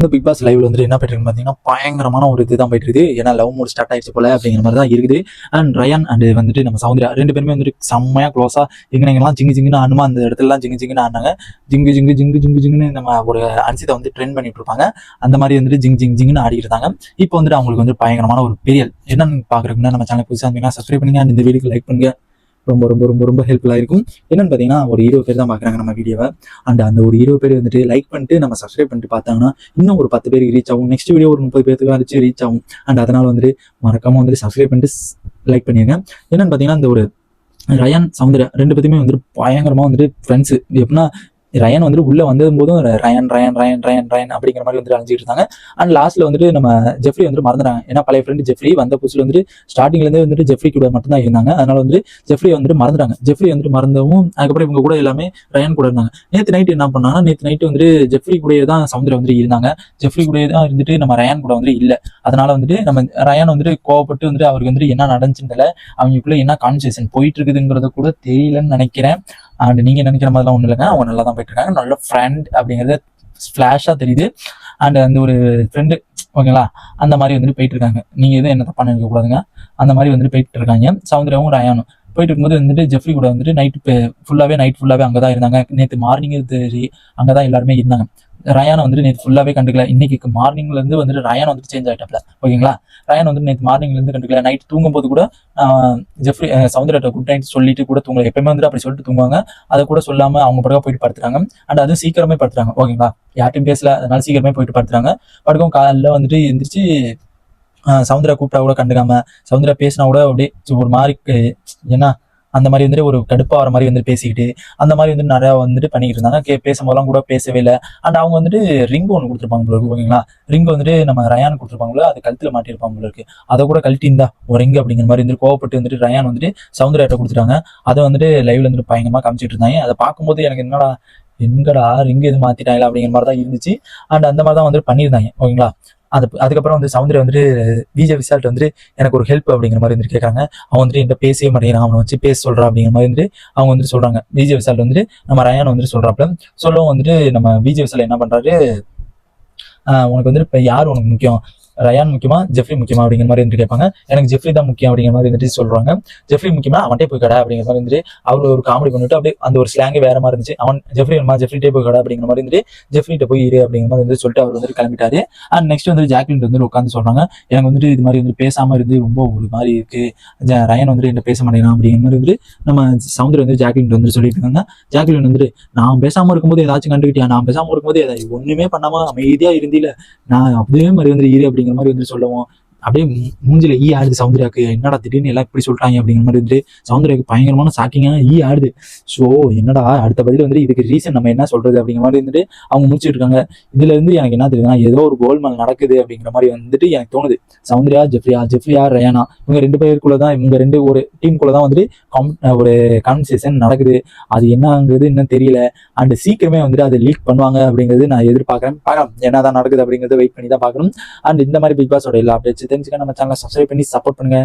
இந்த big pass லைவ்ல வந்து என்ன போயிட்டு பார்த்தீங்கன்னா பயங்கரமான ஒரு இதுதான் போயிட்டு இருக்குது. ஏன்னா லவ் மூட் ஸ்டார்ட் ஆயிடுச்சு போல அப்படிங்கிற மாதிரி தான் இருக்குது. அண்ட் ரயன் அண்ட் வந்துட்டு நம்ம சௌந்தர்யா ரெண்டு பேருமே வந்துட்டு செம்மையா க்ளோஸா எங்கெங்கெல்லாம் ஜிங்கு ஜிங்குன்னு ஆடுமா அந்த இடத்துலலாம் ஜிங்கு ஜிங்குன்னு ஆனாங்க ஜிங்கு ஜிங்கு ஜிங்கு ஜிங்கு ஜிங்குன்னு நம்ம ஒரு அன்சிதை வந்து ட்ரெயின் பண்ணிட்டு இருப்பாங்க. அந்த மாதிரி வந்துட்டு ஜிங் ஜிங் ஜிங்குன்னு ஆடிட்டு இருந்தாங்க. இப்போ வந்துட்டு அவங்களுக்கு வந்து பயங்கரமான ஒரு பெரியல். என்னன்னு பாக்குறதுக்குன்னா நம்ம சேனல் புதுசாக இருந்தீங்கன்னா சப்ஸ்கிரைப் பண்ணுங்க. அண்ட் இந்த வீடியோக்கு லைக் பண்ணுங்க. ரொம்ப ரொம்ப ரொம்ப ரொம்ப ஹெல்ப்ஃபுல்லாக இருக்கும் என்னன்னு பார்த்தீங்கன்னா ஒரு இருபது பேர் தான் பார்க்குறாங்க நம்ம வீடியோவை அண்ட் அந்த ஒரு இருபது பேர் வந்துட்டு லைக் பண்ணிட்டு நம்ம சப்ஸ்கிரைப் பண்ணிட்டு பார்த்தாங்கன்னா இன்னும் ஒரு பத்து பேருக்கு ரீச் ஆகும். நெக்ஸ்ட் வீடியோ ஒரு முப்பது பேருக்கு வந்துச்சு ரீச் ஆகும். அண்ட் அதனால வந்துட்டு மறக்காமல் வந்துட்டு சப்ஸ்கிரைப் பண்ணிட்டு லைக் பண்ணிடுங்க என்னன்னு பார்த்தீங்கன்னா இந்த ஒரு ரயான் சவுந்தர ரெண்டு பேத்துமே வந்துட்டு பயங்கரமாக வந்துட்டு ஃப்ரெண்ட்ஸு எப்படின்னா ரயன் வந்துட்டு உள்ள வந்ததும் போதும் Ryan Ryan Ryan Ryan Ryan அப்படிங்கிற மாதிரி வந்துட்டு அழிஞ்சிட்டு இருந்தாங்க. அண்ட் லாஸ்ட்ல வந்துட்டு நம்ம ஜெஃப்ரி வந்து மறந்துறாங்க ஏன்னா பழைய ஃப்ரெண்டு ஜெஃப்ரி வந்த புதுசுல வந்துட்டு ஸ்டார்டிங்ல இருந்து வந்துட்டு ஜெஃப்ரி கூட மட்டும் தான் இருந்தாங்க. அதனால வந்துட்டு ஜெஃப்ரி வந்துட்டு மறந்துறாங்க ஜெஃப்ரி வந்துட்டு மறந்தவும் அதுக்கப்புறம் இவங்க கூட எல்லாமே ரயன் கூட இருந்தாங்க. நேற்று நைட் என்ன பண்ணாங்கன்னா நேற்று நைட்டு வந்துட்டு ஜெஃப்ரி கூடயே தான் சவுந்தர்யா வந்துட்டு இருந்தாங்க. ஜெஃப்ரி கூடயே தான் இருந்துட்டு நம்ம ரயான் கூட வந்துட்டு இல்ல. அதனால வந்துட்டு நம்ம ரயான் வந்துட்டு கோவப்பட்டு வந்துட்டு அவருக்கு வந்துட்டு என்ன நடந்துச்சுன்னு தெரியல. அவங்களுக்குள்ள என்ன கான்வர்சேஷன் போயிட்டு இருக்குதுங்கிறத கூட தெரியலன்னு நினைக்கிறேன். அண்ட் நீங்க நினைக்கிற மாதிரிலாம் ஒன்றும் இல்லைங்க. அவங்க நல்லா தான் போயிட்டு இருக்காங்க நல்ல ஃப்ரெண்ட் அப்படிங்கிறது ஃப்ளாஷாக தெரியுது. அண்ட் அந்த ஒரு ஃப்ரெண்டு ஓகேங்களா? அந்த மாதிரி வந்துட்டு போயிட்டு இருக்காங்க நீங்க எதுவும் என்ன தப்பாக நினைக்க கூடாதுங்க அந்த மாதிரி வந்துட்டு போயிட்டு இருக்காங்க சௌந்தர்யாவும் ரயானும். போயிட்டு இருக்கும்போது வந்துட்டு ஜெஃப்ரி கூட வந்துட்டு நைட்டு ஃபுல்லாவே நைட் ஃபுல்லாவே அங்கே தான் இருந்தாங்க. நேற்று மார்னிங் சரி அங்கே தான் எல்லாருமே இருந்தாங்க. ரயானை வந்துட்டு நேற்று ஃபுல்லாகவே கண்டுக்கல. இன்னைக்கு மார்னிங்லேருந்து வந்துட்டு ரயான் வந்துட்டு சேஞ்ச் ஆகிட்டாப்ல ஓகேங்களா? ரயான் வந்து நேற்று மார்னிங்ல இருந்து கண்டுக்கல. நைட் தூங்கும்போது கூட ஜெஃப்ரி சவுந்தர்கிட்ட குட் நைட் சொல்லிட்டு கூட தூங்கல. எப்பயுமே வந்துட்டு அப்படி சொல்லிட்டு தூங்குவாங்க. அதை கூட சொல்லாமல் அவங்க படகா போயிட்டு படுத்துறாங்க. அண்ட் அது சீக்கிரமே படுத்துறாங்க. ஓகேங்களா? யார்ட்டையும் பேசல. அதனால சீக்கிரமே போயிட்டு படுத்துறாங்க. படுக்கவும் காலைல வந்துட்டு எந்திரிச்சு சவுந்தரா கூப்பிட்டா கூட கண்டுக்காம சவுந்தரா பேசினா கூட அப்படியே ஒரு மாதிரி என்ன அந்த மாதிரி வந்துட்டு ஒரு கடுப்பா வர மாதிரி வந்து பேசிக்கிட்டு அந்த மாதிரி வந்து நிறையா வந்துட்டு பண்ணிக்கிட்டு இருந்தாங்க. கே பேசும்போதெல்லாம் கூட பேசவே இல்லை. அண்ட் அவங்க வந்துட்டு ரிங் ஒன்று கொடுத்துருப்பாங்க போல இருக்கு ஓகேங்களா? ரிங் வந்துட்டு நம்ம ரயான் கொடுத்துருப்பாங்களோ அது கழுத்தில் மாட்டியிருப்பாங்க போல இருக்கு. அதை கூட கழட்டி இருந்தா ஒரு ரிங் அப்படிங்கிற மாதிரி வந்துட்டு கோவப்பட்டு வந்துட்டு ரயான் வந்துட்டு சவுந்தர்யாட்ட கொடுத்துட்டாங்க. அதை வந்துட்டு லைவ்ல வந்துட்டு பயங்கரமாக காமிச்சிட்டு இருந்தாங்க. அதை பார்க்கும்போது எனக்கு என்னடா எங்கடா ரிங் எது மாத்திட்டாங்களா? அப்படிங்கிற மாதிரி தான் இருந்துச்சு. அண்ட் அந்த மாதிரி தான் வந்துட்டு பண்ணியிருந்தாங்க ஓகேங்களா? அது அதுக்கப்புறம் வந்து சவுந்தர்யா வந்துட்டு விஜய் விசால்ட் வந்துட்டு எனக்கு ஒரு ஹெல்ப் அப்படிங்கிற மாதிரி வந்துட்டு கேட்கறாங்க அவன் வந்துட்டு என்கிட்ட பேசவே மாட்டேங்கிறான் அவனை வச்சு பேச சொல்றான் அப்படிங்கிற மாதிரி வந்துட்டு அவங்க வந்துட்டு சொல்றாங்க. விஜய் விசால்ட் வந்துட்டு நம்ம ரயான் வந்துட்டு சொல்றாப்ல. சொல்லவும் வந்துட்டு நம்ம விஜய் விசால் என்ன பண்றாரு? ஆஹ் உனக்கு வந்துட்டு இப்போ யார் உனக்கு முக்கியம்? ரயான் முக்கியமா ஜெஃப்ரி முக்கியமா அப்படிங்கிற மாதிரி வந்துட்டு கேட்பாங்க எனக்கு ஜெஃப்ரி தான் முக்கியம் அப்படிங்கிற மாதிரி வந்துட்டு சொல்றாங்க. ஜெஃப்ரி முக்கியமா அவன்கிட்ட போய் கடை அப்படிங்கிற மாதிரி வந்துட்டு அவர் ஒரு காமெடி பண்ணிட்டு அப்படியே அந்த ஒரு ஸ்லாங்கே வேற மாதிரி இருந்துச்சு. அவன் ஜெஃப்ரி வேணுமா? ஜெஃப்ரிட்டே போய் கடை அப்படிங்கிற மாதிரி வந்துட்டு ஜெஃப்ரிட்ட போய் இரு அப்படிங்கிற மாதிரி வந்து சொல்லிட்டு அவர் வந்துட்டு கிளம்பிட்டாரு. அண்ட் நெக்ஸ்ட் வந்து ஜாக்லின் வந்து உட்காந்து சொல்றாங்க. எனக்கு வந்துட்டு இது மாதிரி வந்து பேசாம இருந்து ரொம்ப ஒரு மாதிரி இருக்கு. ரயன் வந்துட்டு என்ன பேச மாட்டேங்கிறான் அப்படிங்கிற மாதிரி வந்துட்டு நம்ம சவுந்தர் வந்து ஜாக்லின் வந்து சொல்லிட்டு இருக்காங்க. ஜாக்லின் வந்துட்டு நான் பேசாம இருக்கும்போது ஏதாச்சும் கண்டுக்கிட்டியா நான் பேசாம இருக்கும்போது ஏதாவது ஒண்ணுமே பண்ணாம அமைதியா இருந்தில. நான் அப்படியே மாதிரி வந்து இரு அப்படிங்கிற மாதிரி வந்து சொல்லுவோம். அப்படியே மூஞ்சில ஈ ஆடுது சௌந்தர்யாக்கு. என்னடா திடீர்னு எல்லாம் இப்படி சொல்லிட்டாங்க அப்படிங்கிற மாதிரி இருந்துட்டு சௌந்தர்யாக்கு பயங்கரமான ஷாக்கிங்கான ஈ ஆடுது ஸோ என்னடா அடுத்த பதில் வந்து இதுக்கு ரீசன் நம்ம என்ன சொல்றது அப்படிங்கிற மாதிரி இருந்துட்டு அவங்க முடிச்சிட்டு இருக்காங்க. இதுல இருந்து எனக்கு என்ன தெரியுதுன்னா ஏதோ ஒரு கோல்மால் நடக்குது அப்படிங்கிற மாதிரி வந்துட்டு எனக்கு தோணுது. சௌந்தர்யா ஜெஃப்ரியா ஜெஃப்ரியா ரயானா இவங்க ரெண்டு பேருக்குள்ள தான் இவங்க ரெண்டு ஒரு டீமுக்குள்ள தான் வந்துட்டு கம் ஒரு கான்வர்சேஷன் நடக்குது. அது என்னங்கிறது இன்னும் தெரியல. அண்ட் சீக்கிரமே வந்துட்டு அதை லீக் பண்ணுவாங்க அப்படிங்கிறது நான் எதிர்பார்க்குறேன். பார்க்கலாம். என்னதான் நடக்குது அப்படிங்கிறத வெயிட் பண்ணி தான் பார்க்கணும். அண்ட் இந்த மாதிரி பிக் பாஸோட எல்லா அப்டேட்ஸ் தெரிஞ்சுக்க நம்ம சேனலை சப்ஸ்கிரைப் பண்ணி சப்போர்ட் பண்ணுங்க.